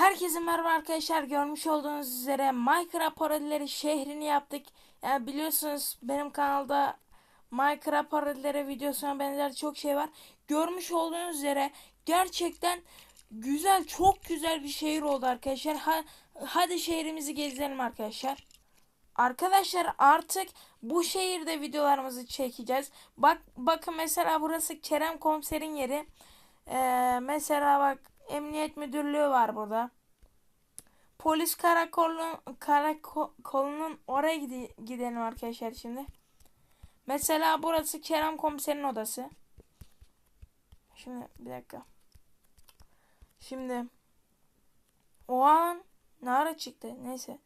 Herkese merhaba arkadaşlar. Görmüş olduğunuz üzere Minecraft parodileri şehrini yaptık. Yani biliyorsunuz benim kanalda Minecraft parodileri videosuna benzer çok şey var. Görmüş olduğunuz üzere gerçekten güzel, çok güzel bir şehir oldu arkadaşlar. Ha, hadi şehrimizi gezelim arkadaşlar. Arkadaşlar artık bu şehirde videolarımızı çekeceğiz. Bak bakın mesela burası Kerem Komiser'in yeri. Ee, mesela bak Emniyet Müdürlüğü var burada. Polis karakolunun karakolunun oraya gide- gidelim arkadaşlar şimdi. Mesela burası Kerem Komiser'in odası. Şimdi bir dakika. Şimdi o an ne ara çıktı? Neyse.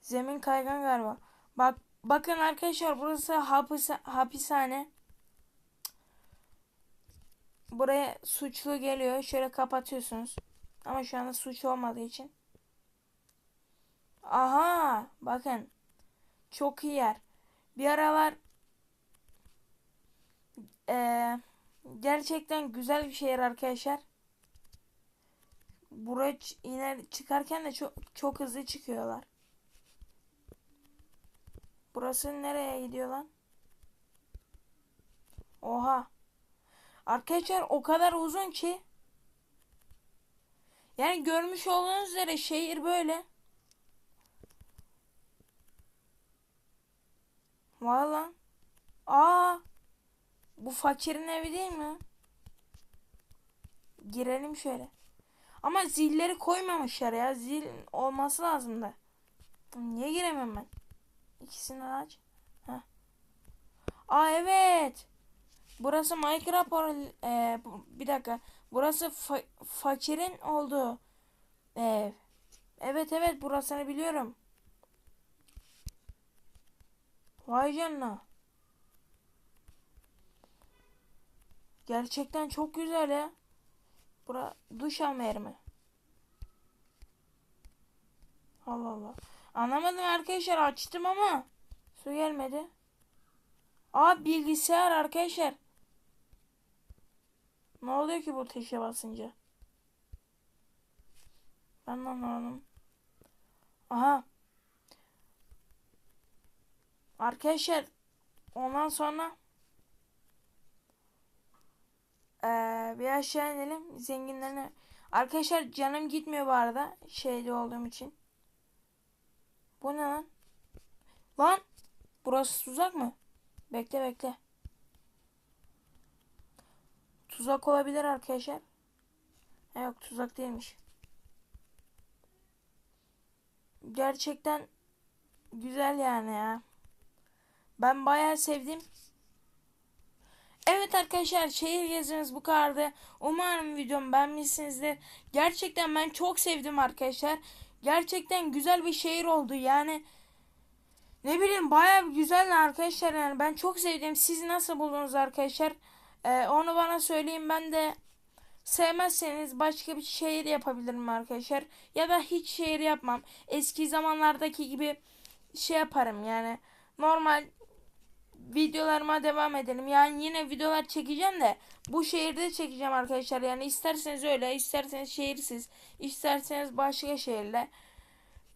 Zemin kaygan galiba. Bak bakın arkadaşlar burası hapis hapishane. Buraya suçlu geliyor. Şöyle kapatıyorsunuz. Ama şu anda suç olmadığı için. Aha bakın. Çok iyi yer. Bir aralar eee, gerçekten güzel bir şehir arkadaşlar. Buraya iner çıkarken de çok çok hızlı çıkıyorlar. Burası nereye gidiyor lan? Oha. Arkadaşlar o kadar uzun ki. Yani görmüş olduğunuz üzere şehir böyle. Valla. Aa. Bu fakirin evi değil mi? Girelim şöyle. Ama zilleri koymamışlar ya. Zil olması lazım da. Niye giremem ben? İkisini aç. Heh. Aa evet. Burası Minecraft e, bir dakika. Burası fa- fakirin olduğu ev. Evet evet burasını biliyorum. Vay canına. Gerçekten çok güzel ya. Bura duş alma yeri mi? Allah Allah. Anlamadım arkadaşlar açtım ama su gelmedi. Aa bilgisayar arkadaşlar. Ne oluyor ki bu tuşa basınca? Ben de anlamadım. Aha. Arkadaşlar ondan sonra eee, bir aşağı inelim zenginlerine. Arkadaşlar canım gitmiyor bu arada şeyde olduğum için. Bu ne lan? Lan burası tuzak mı? Bekle bekle. Tuzak olabilir arkadaşlar. Ha, yok tuzak değilmiş. Gerçekten güzel yani ya. Ben bayağı sevdim. Evet arkadaşlar şehir gezimiz bu kadardı. Umarım videomu beğenmişsinizdir. Gerçekten ben çok sevdim arkadaşlar. Gerçekten güzel bir şehir oldu yani. Ne bileyim bayağı güzel arkadaşlar yani ben çok sevdim. Siz nasıl buldunuz arkadaşlar? Ee, onu bana söyleyin ben de sevmezseniz başka bir şehir yapabilirim arkadaşlar. Ya da hiç şehir yapmam. Eski zamanlardaki gibi şey yaparım yani. Normal videolarıma devam edelim. Yani yine videolar çekeceğim de bu şehirde çekeceğim arkadaşlar. Yani isterseniz öyle, isterseniz şehirsiz, isterseniz başka şehirle.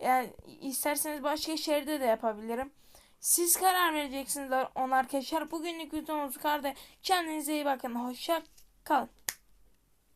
Yani isterseniz başka şehirde de yapabilirim. Siz karar vereceksiniz ona arkadaşlar. Bugünlük videomuz kaldı. Kendinize iyi bakın. Hoşça kalın.